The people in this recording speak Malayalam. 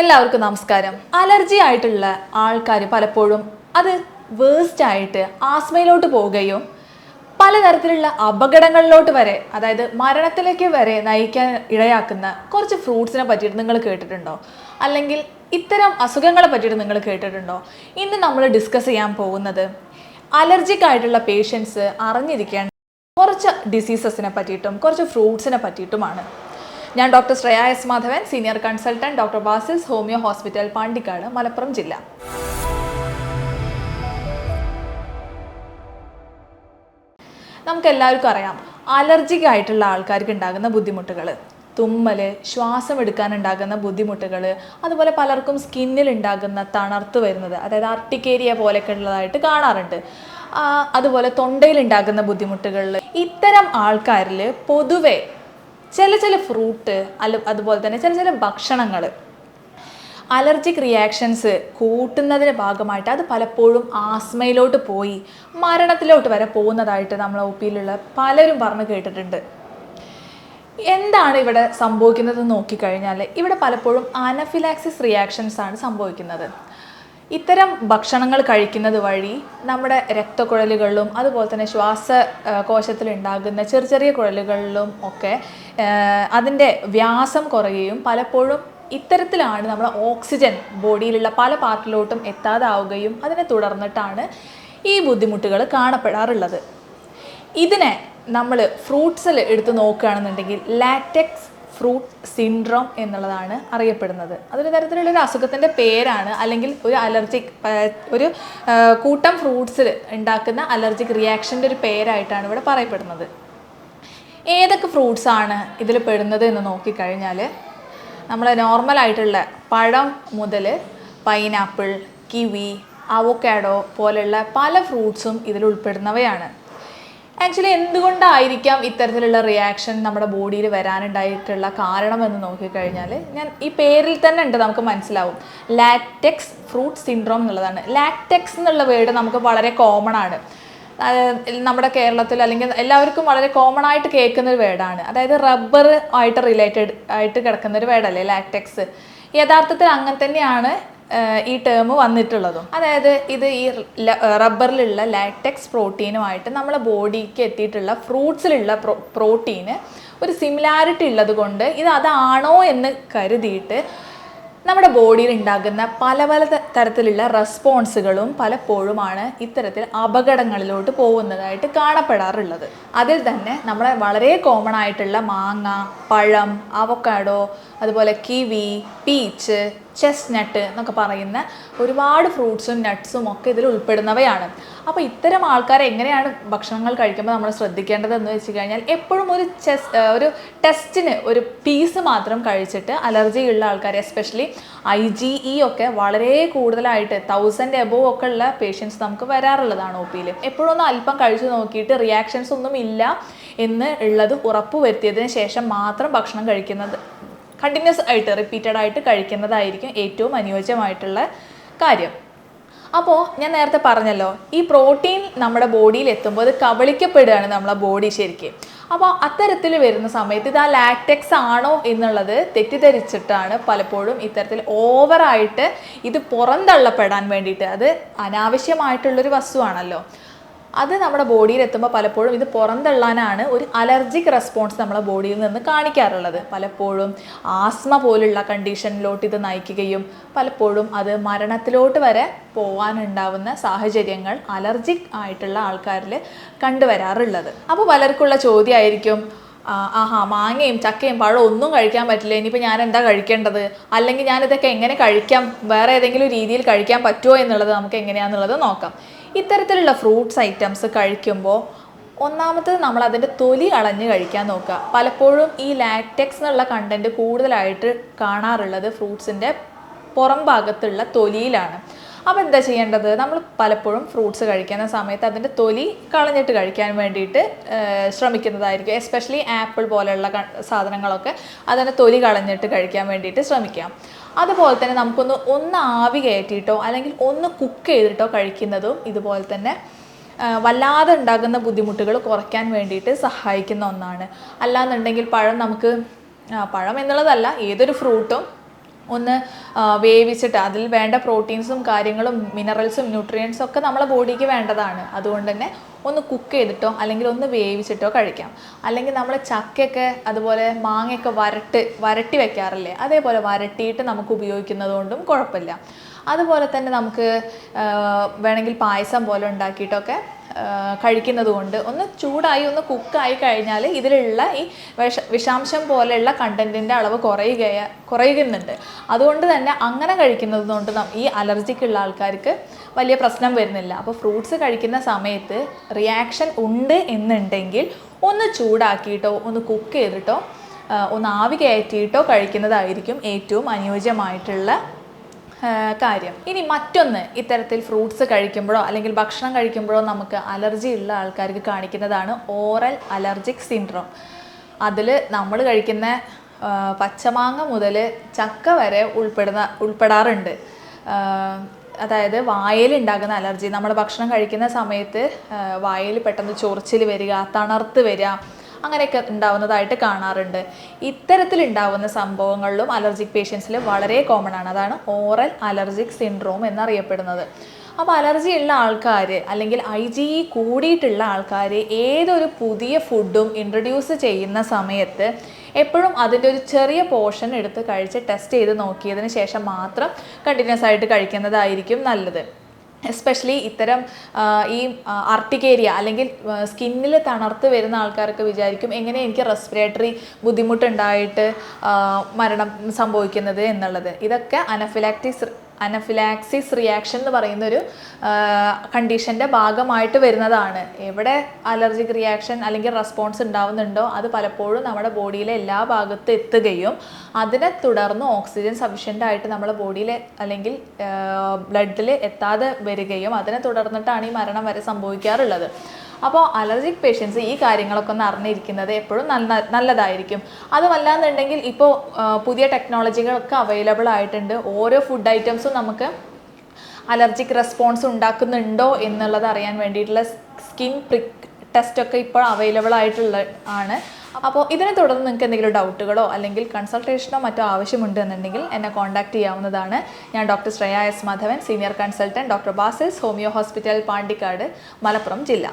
എല്ലാവർക്കും നമസ്കാരം. അലർജി ആയിട്ടുള്ള ആൾക്കാർ പലപ്പോഴും അത് വേസ്റ്റ് ആയിട്ട് ആസ്മയിലോട്ട് പോവുകയും പലതരത്തിലുള്ള അപകടങ്ങളിലോട്ട് വരെ അതായത് മരണത്തിലേക്ക് വരെ നയിക്കാൻ ഇടയാക്കുന്ന കുറച്ച് ഫ്രൂട്ട്സിനെ പറ്റിയിട്ട് നിങ്ങൾ കേട്ടിട്ടുണ്ടോ? അല്ലെങ്കിൽ ഇത്തരം അസുഖങ്ങളെ പറ്റിയിട്ട് നിങ്ങൾ കേട്ടിട്ടുണ്ടോ? ഇന്ന് നമ്മൾ ഡിസ്കസ് ചെയ്യാൻ പോകുന്നത് അലർജിക് ആയിട്ടുള്ള പേഷ്യൻസ് അറിഞ്ഞിരിക്കേണ്ട കുറച്ച് ഡിസീസസിനെ പറ്റിയിട്ടും കുറച്ച് ഫ്രൂട്ട്സിനെ പറ്റിയിട്ടുമാണ്. ഞാൻ doctor Shreya S Madhavan senior consultant doctor Basil's homeo hospital Pandikkad Malappuram ജില്ല. നമുക്ക് എല്ലാവർക്കും അറിയാം അലർജിക് ആയിട്ടുള്ള ആൾക്കാർക്ക് ഉണ്ടാകുന്ന ബുദ്ധിമുട്ടുകൾ. തുമ്മൽ ശ്വാസം എടുക്കാനുണ്ടാകുന്ന ബുദ്ധിമുട്ടുകൾ അതുപോലെ പലർക്കും സ്കിന്നിൽ ഉണ്ടാകുന്ന തണർത്ത് വരുന്നത് അതായത് ആർട്ടിക്കേരിയ പോലെയൊക്കെ ഉള്ളതായിട്ട് കാണാറുണ്ട് അതുപോലെ തൊണ്ടയിൽ ഉണ്ടാകുന്ന ബുദ്ധിമുട്ടുകൾ. ഇത്തരം ആൾക്കാരിൽ പൊതുവെ ചില ചില ഫ്രൂട്ട് അല്ല അതുപോലെ തന്നെ ചില ചില ഭക്ഷണങ്ങൾ അലർജിക് റിയാക്ഷൻസ് കൂട്ടുന്നതിന്റെ ഭാഗമായിട്ട് അത് പലപ്പോഴും ആസ്മയിലോട്ട് പോയി മരണത്തിലോട്ട് വരെ പോകുന്നതായിട്ട് നമ്മൾ ഒ പിയിലുള്ള പലരും പറഞ്ഞു കേട്ടിട്ടുണ്ട്. എന്താണ് ഇവിടെ സംഭവിക്കുന്നത് നോക്കിക്കഴിഞ്ഞാൽ ഇവിടെ പലപ്പോഴും അനഫിലാക്സിസ് റിയാക്ഷൻസ് ആണ് സംഭവിക്കുന്നത്. ഇത്തരം ഭക്ഷണങ്ങൾ കഴിക്കുന്നത് വഴി നമ്മുടെ രക്തക്കുഴലുകളിലും അതുപോലെ തന്നെ ശ്വാസ കോശത്തിൽ ഉണ്ടാകുന്ന ചെറിയ ചെറിയ കുഴലുകളിലും ഒക്കെ അതിന്റെ വ്യാസം കുറയുകയും പലപ്പോഴും ഇത്തരത്തിലാണ് നമ്മുടെ ഓക്സിജൻ ബോഡിയിലുള്ള പല പാർട്ടിലോട്ടും എത്താതാവുകയും അതിനെ തുടർന്നിട്ടാണ് ഈ ബുദ്ധിമുട്ടുകൾ കാണപ്പെടാറുള്ളത്. ഇതിനെ നമ്മൾ ഫ്രൂട്ട്സിൽ എടുത്ത് നോക്കുകയാണെന്നുണ്ടെങ്കിൽ ലാറ്റക്സ് ഫ്രൂട്ട് സിൻഡ്രോം എന്നുള്ളതാണ് അറിയപ്പെടുന്നത്. അതൊരു തരത്തിലുള്ള ഒരു അസുഖത്തിന്റെ പേരാണ്. അല്ലെങ്കിൽ ഒരു അലർജിക് ഒരു കൂട്ടം ഫ്രൂട്ട്സിൽ ഉണ്ടാക്കുന്ന അലർജിക് റിയാക്ഷന്റെ ഒരു പേരായിട്ടാണ് ഇവിടെ പറയപ്പെടുന്നത്. ഏതൊക്കെ ഫ്രൂട്ട്സ് ആണ് ഇതിൽ പെടുന്നത് എന്ന് നോക്കിക്കഴിഞ്ഞാൽ നമ്മൾ നോർമലായിട്ടുള്ള പഴം മുതൽ പൈനാപ്പിൾ കിവി അവോക്കാഡോ പോലെയുള്ള പല ഫ്രൂട്ട്സും ഇതിൽ ഉൾപ്പെടുന്നവയാണ്. ആക്ച്വലി എന്തുകൊണ്ടായിരിക്കാം ഇത്തരത്തിലുള്ള റിയാക്ഷൻ നമ്മുടെ ബോഡിയിൽ വരാനുണ്ടായിട്ടുള്ള കാരണം എന്ന് നോക്കിക്കഴിഞ്ഞാൽ ഞാൻ ഈ പേരിൽ തന്നെ ഉണ്ട് നമുക്ക് മനസ്സിലാവും. ലാറ്റെക്സ് ഫ്രൂട്ട് സിൻഡ്രോം എന്നുള്ളതാണ്. ലാറ്റെക്സ് എന്നുള്ള വേർഡ് നമുക്ക് വളരെ കോമൺ ആണ്. നമ്മുടെ കേരളത്തിൽ അല്ലെങ്കിൽ എല്ലാവർക്കും വളരെ കോമൺ ആയിട്ട് കേൾക്കുന്ന ഒരു വേർഡാണ് അതായത് റബ്ബർ ആയിട്ട് റിലേറ്റഡ് ആയിട്ട് കിടക്കുന്ന ഒരു വേർഡല്ലേ ലാറ്റെക്സ് യഥാർത്ഥത്തിൽ അങ്ങനെ തന്നെയാണ് ഈ ടേം വന്നിട്ടുള്ളതും. അതായത് ഇത് ഈ റബ്ബറിലുള്ള ലാറ്റക്സ് പ്രോട്ടീനുമായിട്ട് നമ്മളെ ബോഡിക്ക് എത്തിയിട്ടുള്ള ഫ്രൂട്ട്സിലുള്ള പ്രോ പ്രോട്ടീന് ഒരു സിമിലാരിറ്റി ഉള്ളത് കൊണ്ട് ഇത് അതാണോ എന്ന് കരുതിയിട്ട് നമ്മുടെ ബോഡിയിൽ ഉണ്ടാകുന്ന പല പല തരത്തിലുള്ള റെസ്പോൺസുകളും പലപ്പോഴുമാണ് ഇത്തരത്തിൽ അപകടങ്ങളിലോട്ട് പോകുന്നതായിട്ട് കാണപ്പെടാറുള്ളത്. അതിൽ തന്നെ നമ്മളെ വളരെ കോമൺ ആയിട്ടുള്ള മാങ്ങ പഴം അവക്കാഡോ അതുപോലെ കിവി പീച്ച് ചെസ്നട്ട് എന്നൊക്കെ പറയുന്ന ഒരുപാട് ഫ്രൂട്ട്സും നട്ട്സും ഒക്കെ ഇതിൽ ഉൾപ്പെടുന്നവയാണ്. അപ്പോൾ ഇത്തരം ആൾക്കാരെ എങ്ങനെയാണ് ഭക്ഷണങ്ങൾ കഴിക്കുമ്പോൾ നമ്മൾ ശ്രദ്ധിക്കേണ്ടത് എന്ന് വെച്ച് കഴിഞ്ഞാൽ എപ്പോഴും ഒരു ചെസ് ഒരു ടെസ്റ്റിന് ഒരു പീസ് മാത്രം കഴിച്ചിട്ട് അലർജി ഉള്ള ആൾക്കാർ എസ്പെഷ്യലി ഐ ജി ഇ ഒക്കെ വളരെ കൂടുതലായിട്ട് തൗസൻഡ് എബോവ് ഒക്കെ ഉള്ള പേഷ്യൻസ് നമുക്ക് വരാറുള്ളതാണ് ഒ പിയിൽ എപ്പോഴും ഒന്ന് അല്പം കഴിച്ചു നോക്കിയിട്ട് റിയാക്ഷൻസ് ഒന്നും ഇല്ല എന്ന് ഉള്ളത് ഉറപ്പ് വരുത്തിയതിന് ശേഷം മാത്രം ഭക്ഷണം കഴിക്കുന്നത്. കണ്ടിന്യൂസ് ആയിട്ട് റിപ്പീറ്റഡ് ആയിട്ട് കഴിക്കുന്നതായിരിക്കും ഏറ്റവും അനുയോജ്യമായിട്ടുള്ള കാര്യം. അപ്പോൾ ഞാൻ നേരത്തെ പറഞ്ഞല്ലോ ഈ പ്രോട്ടീൻ നമ്മുടെ ബോഡിയിൽ എത്തുമ്പോൾ അത് കബളിക്കപ്പെടുകയാണ് നമ്മളെ ബോഡി ശരിക്കും. അപ്പോൾ അത്തരത്തിൽ വരുന്ന സമയത്ത് ഇത് ആ ലാറ്റക്സ് ആണോ എന്നുള്ളത് തെറ്റിദ്ധരിച്ചിട്ടാണ് പലപ്പോഴും ഇത്തരത്തിൽ ഓവറായിട്ട് ഇത് പുറന്തള്ളപ്പെടാൻ വേണ്ടിയിട്ട് അത് അനാവശ്യമായിട്ടുള്ളൊരു വസ്തുവാണല്ലോ. അത് നമ്മുടെ ബോഡിയിൽ എത്തുമ്പോൾ പലപ്പോഴും ഇത് പുറന്തള്ളാനാണ് ഒരു അലർജിക് റെസ്പോൺസ് നമ്മുടെ ബോഡിയിൽ നിന്ന് കാണിക്കാറുള്ളത്. പലപ്പോഴും ആസ്മ പോലുള്ള കണ്ടീഷനിലോട്ട് ഇത് നയിക്കുകയും പലപ്പോഴും അത് മരണത്തിലോട്ട് വരെ പോവാനുണ്ടാവുന്ന സാഹചര്യങ്ങൾ അലർജിക് ആയിട്ടുള്ള ആൾക്കാരിൽ കണ്ടുവരാറുള്ളത്. അപ്പോൾ പലർക്കുള്ള ചോദ്യമായിരിക്കും ആഹാ മാങ്ങയും ചക്കയും പഴം ഒന്നും കഴിക്കാൻ പറ്റില്ല ഇനിയിപ്പോൾ ഞാൻ എന്താ കഴിക്കേണ്ടത്? അല്ലെങ്കിൽ ഞാനിതൊക്കെ എങ്ങനെ കഴിക്കാം? വേറെ ഏതെങ്കിലും രീതിയിൽ കഴിക്കാൻ പറ്റുമോ എന്നുള്ളത് നമുക്ക് എങ്ങനെയാണെന്നുള്ളത് നോക്കാം. ഇത്തരത്തിലുള്ള ഫ്രൂട്ട്സ് ഐറ്റംസ് കഴിക്കുമ്പോൾ ഒന്നാമത്തത് നമ്മൾ അതിന്റെ തൊലി കളഞ്ഞ് കഴിക്കാൻ നോക്കുക. പലപ്പോഴും ഈ ലാറ്റക്സ് എന്നുള്ള കണ്ടന്റ് കൂടുതലായിട്ട് കാണാറുള്ളത് ഫ്രൂട്ട്സിന്റെ പുറം ഭാഗത്തുള്ള തൊലിയിലാണ്. അപ്പോൾ എന്താ ചെയ്യേണ്ടത്? നമ്മൾ പലപ്പോഴും ഫ്രൂട്ട്സ് കഴിക്കുന്ന സമയത്ത് അതിന്റെ തൊലി കളഞ്ഞിട്ട് കഴിക്കാൻ വേണ്ടിയിട്ട് ശ്രമിക്കുന്നതായിരിക്കും. എസ്പെഷ്യലി ആപ്പിൾ പോലെയുള്ള സാധനങ്ങളൊക്കെ അതിന്റെ തൊലി കളഞ്ഞിട്ട് കഴിക്കാൻ വേണ്ടിയിട്ട് ശ്രമിക്കാം അതുപോലെ തന്നെ നമുക്കൊന്ന് ഒന്ന് ആവി കയറ്റിയിട്ടോ അല്ലെങ്കിൽ ഒന്ന് കുക്ക് ചെയ്തിട്ടോ കഴിക്കുന്നതും ഇതുപോലെ തന്നെ വല്ലാതെ ഉണ്ടാകുന്ന ബുദ്ധിമുട്ടുകൾ കുറയ്ക്കാൻ വേണ്ടിയിട്ട് സഹായിക്കുന്ന ഒന്നാണ്. അല്ലാന്നുണ്ടെങ്കിൽ പഴം നമുക്ക് പഴം എന്നുള്ളതല്ല ഏതൊരു ഫ്രൂട്ടും ഒന്ന് വേവിച്ചിട്ട് അതിൽ വേണ്ട പ്രോട്ടീൻസും കാര്യങ്ങളും മിനറൽസും ന്യൂട്രിയൻസും ഒക്കെ നമ്മളെ ബോഡിക്ക് വേണ്ടതാണ്. അതുകൊണ്ട് തന്നെ ഒന്ന് കുക്ക് ചെയ്തിട്ടോ അല്ലെങ്കിൽ ഒന്ന് വേവിച്ചിട്ടോ കഴിക്കാം. അല്ലെങ്കിൽ നമ്മൾ ചക്കയൊക്കെ അതുപോലെ മാങ്ങയൊക്കെ വരട്ട് വരട്ടി വെക്കാറില്ലേ? അതേപോലെ വരട്ടിയിട്ട് നമുക്ക് ഉപയോഗിക്കുന്നതുകൊണ്ടും കുഴപ്പമില്ല. അതുപോലെ തന്നെ നമുക്ക് വേണമെങ്കിൽ പായസം പോലെ ഉണ്ടാക്കിയിട്ടൊക്കെ കഴിക്കുന്നത് കൊണ്ട് ഒന്ന് ചൂടായി ഒന്ന് കുക്കായി കഴിഞ്ഞാൽ ഇതിലുള്ള ഈ വിഷ വിഷാംശം പോലെയുള്ള കണ്ടന്റിന്റെ അളവ് കുറയുക കുറയുന്നുണ്ട്. അതുകൊണ്ട് തന്നെ അങ്ങനെ കഴിക്കുന്നത് കൊണ്ട് ഈ അലർജിക്കുള്ള ആൾക്കാർക്ക് വലിയ പ്രശ്നം വരുന്നില്ല. അപ്പോൾ ഫ്രൂട്ട്സ് കഴിക്കുന്ന സമയത്ത് റിയാക്ഷൻ ഉണ്ട് എന്നുണ്ടെങ്കിൽ ഒന്ന് ചൂടാക്കിയിട്ടോ ഒന്ന് കുക്ക് ചെയ്തിട്ടോ ഒന്ന് ആവി കയറ്റിയിട്ടോ കഴിക്കുന്നതായിരിക്കും ഏറ്റവും അനുയോജ്യമായിട്ടുള്ള കാര്യം. ഇനി മറ്റൊന്ന് ഇത്തരത്തിൽ ഫ്രൂട്ട്സ് കഴിക്കുമ്പോഴോ അല്ലെങ്കിൽ ഭക്ഷണം കഴിക്കുമ്പോഴോ നമുക്ക് അലർജി ഉള്ള ആൾക്കാർക്ക് കാണിക്കുന്നതാണ് ഓറൽ അലർജിക് സിൻഡ്രോം അതിൽ നമ്മൾ കഴിക്കുന്ന പച്ചമാങ്ങ മുതൽ ചക്ക വരെ ഉൾപ്പെടുന്ന ഉൾപ്പെടാറുണ്ട്. അതായത് വായിൽ ഉണ്ടാകുന്ന അലർജി നമ്മൾ ഭക്ഷണം കഴിക്കുന്ന സമയത്ത് വായിൽ പെട്ടെന്ന് ചൊറിച്ചിൽ വരിക തണർത്ത് വരിക അങ്ങനെയൊക്കെ ഉണ്ടാവുന്നതായിട്ട് കാണാറുണ്ട്. ഇത്തരത്തിലുണ്ടാവുന്ന സംഭവങ്ങളിലും അലർജിക് പേഷ്യൻസിൽ വളരെ കോമൺ ആണ്. അതാണ് ഓറൽ അലർജിക് സിൻഡ്രോം എന്നറിയപ്പെടുന്നത്. അപ്പോൾ അലർജി ഉള്ള ആൾക്കാർ അല്ലെങ്കിൽ ഐ ജി ഇ കൂടിയിട്ടുള്ള ആൾക്കാർ ഏതൊരു പുതിയ ഫുഡും ഇൻട്രൊഡ്യൂസ് ചെയ്യുന്ന സമയത്ത് എപ്പോഴും അതിന്റെ ഒരു ചെറിയ പോർഷൻ എടുത്ത് കഴിച്ച് ടെസ്റ്റ് ചെയ്ത് നോക്കിയതിന് ശേഷം മാത്രം കണ്ടിന്യൂസ് ആയിട്ട് കഴിക്കുന്നതായിരിക്കും നല്ലത്. എസ്പെഷ്യലി ഇത്തരം ഈ അർട്ടിക്കേരിയ അല്ലെങ്കിൽ സ്കിന്നിൽ തണർത്ത് വരുന്ന ആൾക്കാർക്ക് വിചാരിക്കും എങ്ങനെ എനിക്ക് റെസ്പിറേറ്ററി ബുദ്ധിമുട്ടുണ്ടായിട്ട് മരണം സംഭവിക്കുന്നത് എന്നുള്ളത്. ഇതൊക്കെ അനഫിലാക്റ്റിസ് അനഫിലാക്സിസ് റിയാക്ഷൻ എന്ന് പറയുന്ന ഒരു കണ്ടീഷന്റെ ഭാഗമായിട്ട് വരുന്നതാണ്. എവിടെ അലർജിക് റിയാക്ഷൻ അല്ലെങ്കിൽ റെസ്പോൺസ് ഉണ്ടാവുന്നുണ്ടോ അത് പലപ്പോഴും നമ്മുടെ ബോഡിയിലെ എല്ലാ ഭാഗത്തും എത്തുകയും അതിനെ തുടർന്ന് ഓക്സിജൻ സഫിഷ്യന്റ് ആയിട്ട് നമ്മുടെ ബോഡിയിൽ അല്ലെങ്കിൽ ബ്ലഡിൽ എത്താതെ വരികയും അതിനെ തുടർന്നിട്ടാണ് ഈ മരണം വരെ സംഭവിക്കാറുള്ളത്. അപ്പോൾ അലർജിക് പേഷ്യൻസ് ഈ കാര്യങ്ങളൊക്കെ ഒന്ന് അറിഞ്ഞിരിക്കുന്നത് എപ്പോഴും നല്ല നല്ലതായിരിക്കും. അതുമല്ലാന്നുണ്ടെങ്കിൽ ഇപ്പോൾ പുതിയ ടെക്നോളജികളൊക്കെ അവൈലബിൾ ആയിട്ടുണ്ട്. ഓരോ ഫുഡ് ഐറ്റംസും നമുക്ക് അലർജിക് റെസ്പോൺസ് ഉണ്ടാക്കുന്നുണ്ടോ എന്നുള്ളത് അറിയാൻ വേണ്ടിയിട്ടുള്ള സ്കിൻ പ്രിക് ടെസ്റ്റൊക്കെ ഇപ്പോൾ അവൈലബിൾ ആയിട്ടുള്ള ആണ്. അപ്പോൾ ഇതിനെ തുടർന്ന് നിങ്ങൾക്ക് എന്തെങ്കിലും ഡൗട്ടുകളോ അല്ലെങ്കിൽ കൺസൾട്ടേഷനോ മറ്റോ ആവശ്യമുണ്ട് എന്നുണ്ടെങ്കിൽ എന്നെ കോൺടാക്ട് ചെയ്യാവുന്നതാണ്. ഞാൻ doctor Shreya S Madhavan senior consultant doctor Basil's homeo hospital Pandikkad Malappuram ജില്ല.